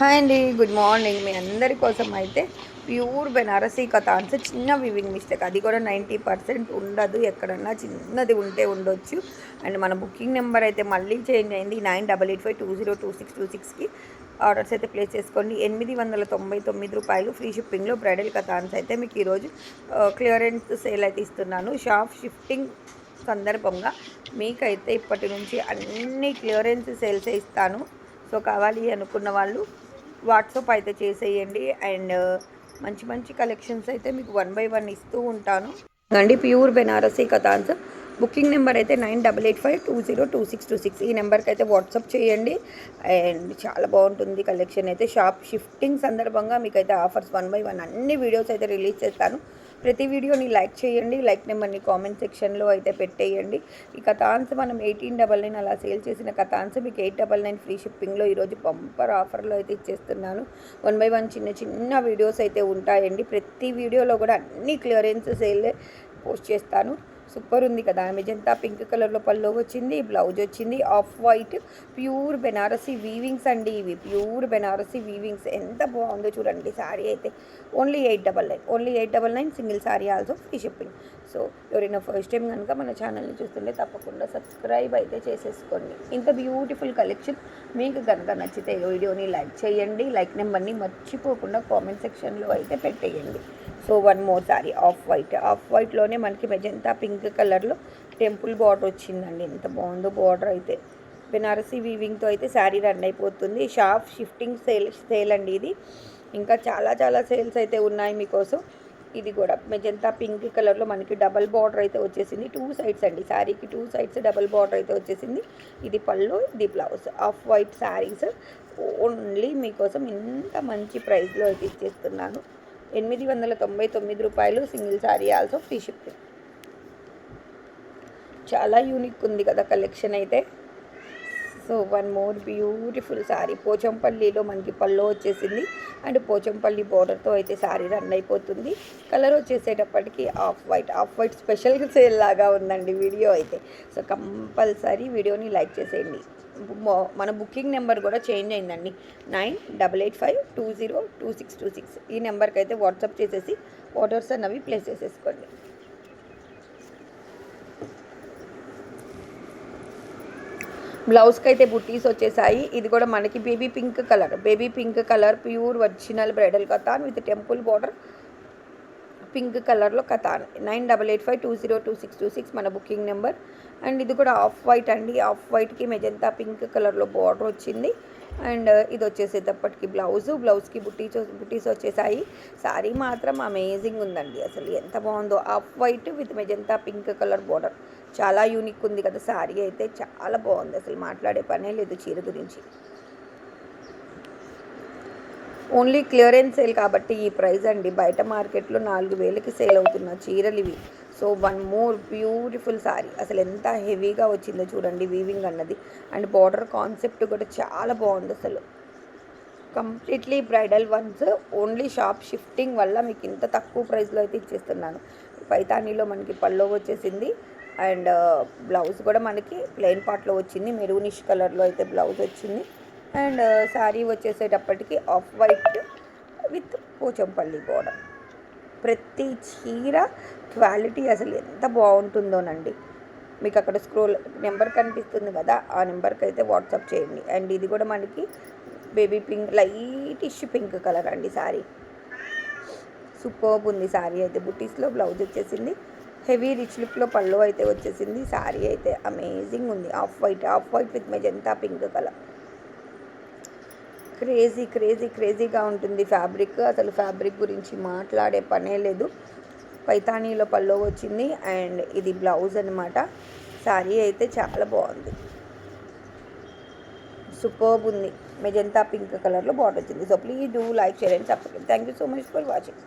Hi అండి good morning మీ అందరి కోసం అయితే ప్యూర్ బెనారసీ కథాన్స్ చిన్న వివింగ్ మిస్టేక్ అది కూడా నైంటీ పర్సెంట్ ఉండదు. ఎక్కడన్నా చిన్నది ఉంటే ఉండొచ్చు. అండ్ మన బుకింగ్ నెంబర్ అయితే మళ్ళీ చేంజ్ అయింది. Nine double eight five two zero two six two సిక్స్కి ఆర్డర్స్ అయితే ప్లేస్ చేసుకోండి. ఎనిమిది వందల తొంభై తొమ్మిది రూపాయలు ఫ్రీ షిప్పింగ్లో బ్రైడల్ కథాన్స్ అయితే మీకు ఈరోజు క్లియరెన్స్ సేల్ అయితే ఇస్తున్నాను. షాప్ షిఫ్టింగ్ సందర్భంగా మీకైతే ఇప్పటి నుంచి అన్ని క్లియరెన్స్ సేల్సే ఇస్తాను. సో కావాలి అనుకున్న వాళ్ళు వాట్సాప్ అయితే చేసేయండి. అండ్ uh, మంచి మంచి కలెక్షన్స్ అయితే మీకు వన్ బై వన్ ఇస్తూ ఉంటాను. అండి pure Banarasi katans booking number అయితే nine double eight five two zero two six two six ఈ నెంబర్కి అయితే వాట్సాప్ చేయండి. అండ్ చాలా బాగుంటుంది కలెక్షన్ అయితే. షాప్ షిఫ్టింగ్ సందర్భంగా మీకు అయితే ఆఫర్స్ వన్ బై వన్ అన్ని వీడియోస్ అయితే రిలీజ్ చేస్తాను. ప్రతి వీడియోని లైక్ చేయండి లైక్ నెంబర్ని కామెంట్ సెక్షన్లో అయితే పెట్టేయండి. ఈ కథాన్స్ మనం ఎయిటీన్ డబల్ నైన్ అలా సేల్ చేసిన కథాన్స్ మీకు ఎయిట్ డబల్ నైన్ ఫ్రీ షిప్పింగ్లో ఈరోజు పంపర్ ఆఫర్లో అయితే ఇచ్చేస్తున్నాను. వన్ బై వన్ చిన్న చిన్న వీడియోస్ అయితే ఉంటాయండి. ప్రతి వీడియోలో కూడా అన్ని క్లియరెన్స్ సేల్ పోస్ట్ చేస్తాను. సూపర్ ఉంది కదా. మెజంతా పింక్ కలర్లో పల్లో వచ్చింది బ్లౌజ్ వచ్చింది off white pure Banarasi weavings అండి ఇవి. ప్యూర్ బెనారసీ వీవింగ్స్ ఎంత బాగుందో చూడండి. శారీ అయితే only eight double nine only eight double nine single sari also free shipping. So ఎవరైనా ఫస్ట్ టైం కనుక మన ఛానల్ని చూస్తుంటే తప్పకుండా సబ్స్క్రైబ్ అయితే చేసేసుకోండి. ఇంత బ్యూటిఫుల్ కలెక్షన్ మీకు కనుక నచ్చితే వీడియోని లైక్ చేయండి. లైక్ నెంబర్ని మర్చిపోకుండా కామెంట్ సెక్షన్లో అయితే పెట్టేయండి. So one more sari off white off వైట్లోనే మనకి మెజంతా పింక్ కలర్లో టెంపుల్ బార్డర్ వచ్చిందండి. ఎంత బాగుందో బార్డర్ అయితే. బెనారసీ వీవింగ్తో అయితే శారీ రన్ అయిపోతుంది. షాప్ షిఫ్టింగ్ సేల్ సేల్ అండి ఇది. ఇంకా చాలా చాలా సేల్స్ అయితే ఉన్నాయి మీకోసం. ఇది కూడా మెజంతా పింక్ కలర్లో మనకి డబల్ బార్డర్ అయితే వచ్చేసింది. టూ సైడ్స్ అండి. శారీకి టూ సైడ్స్ డబల్ బార్డర్ అయితే వచ్చేసింది. ఇది పళ్ళు ఇది blouse off white saris only మీకోసం ఇంత మంచి ప్రైస్లో అయితే ఇచ్చేస్తున్నాను. ఎనిమిది వందల తొంభై తొమ్మిది రూపాయలు single sari also free shipping చాలా యూనిక్ ఉంది కదా కలెక్షన్ అయితే. So one more beautiful sari పోచంపల్లిలో మనకి పళ్ళు వచ్చేసింది. అండ్ పోచంపల్లి బోర్డర్తో అయితే శారీ రన్ అయిపోతుంది. కలర్ వచ్చేసేటప్పటికి off white off white special sale లాగా ఉందండి వీడియో అయితే. సో కంపల్సరీ వీడియోని లైక్ చేసేయండి. మన బుకింగ్ నెంబర్ కూడా చేంజ్ అయిందండి. Nine double eight five two zero two six two six. ఈ నెంబర్కి అయితే వాట్సాప్ చేసేసి ఆర్డర్స్ అన్నవి ప్లేస్ చేసేసుకోండి. బ్లౌజ్కి అయితే బుట్టీస్ వచ్చేసాయి. ఇది కూడా మనకి baby pink colour. Baby pink colour pure original bridal katan with temple border. Pink కలర్లో katan nine double eight five two zero two six two six మన బుకింగ్ నెంబర్. అండ్ ఇది కూడా ఆఫ్ వైట్ అండి. ఆఫ్ వైట్కి magenta pink కలర్లో border వచ్చింది. And ఇది వచ్చేసేటప్పటికి బ్లౌజు. బ్లౌజ్కి బుట్టీస్ బుట్టీస్ వచ్చేసాయి. శారీ మాత్రం అమేజింగ్ ఉందండి. అసలు ఎంత బాగుందో. Off white with magenta pink colour border. చాలా యూనిక్ ఉంది కదా శారీ అయితే. చాలా బాగుంది. అసలు మాట్లాడే పనే లేదు చీర గురించి. ఓన్లీ క్లియరెన్స్ సేల్ కాబట్టి ఈ ప్రైస్ అండి. బయట మార్కెట్లో నాలుగు వేలకి సేల్ అవుతున్న చీరలు ఇవి. So one more beautiful sari అసలు ఎంత హెవీగా వచ్చిందో చూడండి వీవింగ్ అన్నది. అండ్ బార్డర్ కాన్సెప్ట్ కూడా చాలా బాగుంది అసలు. Completely bridal ones only shop shifting వల్ల మీకు ఇంత తక్కువ ప్రైస్లో అయితే ఇచ్చేస్తున్నాను. పైతానీలో మనకి పల్లో వచ్చేసింది. అండ్ బ్లౌజ్ కూడా మనకి ప్లెయిన్ పార్ట్లో వచ్చింది. మెరూనిష్ కలర్లో అయితే బ్లౌజ్ వచ్చింది. అండ్ uh, శారీ వచ్చేసేటప్పటికి off white with Pochampally border ప్రతి చీర క్వాలిటీ అసలు ఎంత బాగుంటుందోనండి. మీకు అక్కడ స్క్రోల్ నెంబర్ కనిపిస్తుంది కదా ఆ నెంబర్కి అయితే వాట్సాప్ చేయండి. అండ్ ఇది కూడా మనకి baby pink lightish pink colour అండి శారీ. సూపర్బ్ ఉంది శారీ అయితే. బుటీస్లో బ్లౌజ్ వచ్చేసింది. హెవీ రిచ్ లుక్లో పళ్ళు అయితే వచ్చేసింది. శారీ అయితే అమేజింగ్ ఉంది. Off white off white with magenta pink colour. Crazy crazy క్రేజీగా ఉంటుంది ఫ్యాబ్రిక్. అసలు ఫ్యాబ్రిక్ గురించి మాట్లాడే పనే లేదు. పైతానీలో పల్లో వచ్చింది అండ్ ఇది బ్లౌజ్ అనమాట శారీ అయితే చాలా బాగుంది. సూపర్బ్ ఉంది. మెజంతా పింక్ కలర్లో బాగుంటుంది వచ్చింది. So please do like share and thank you so much for watching.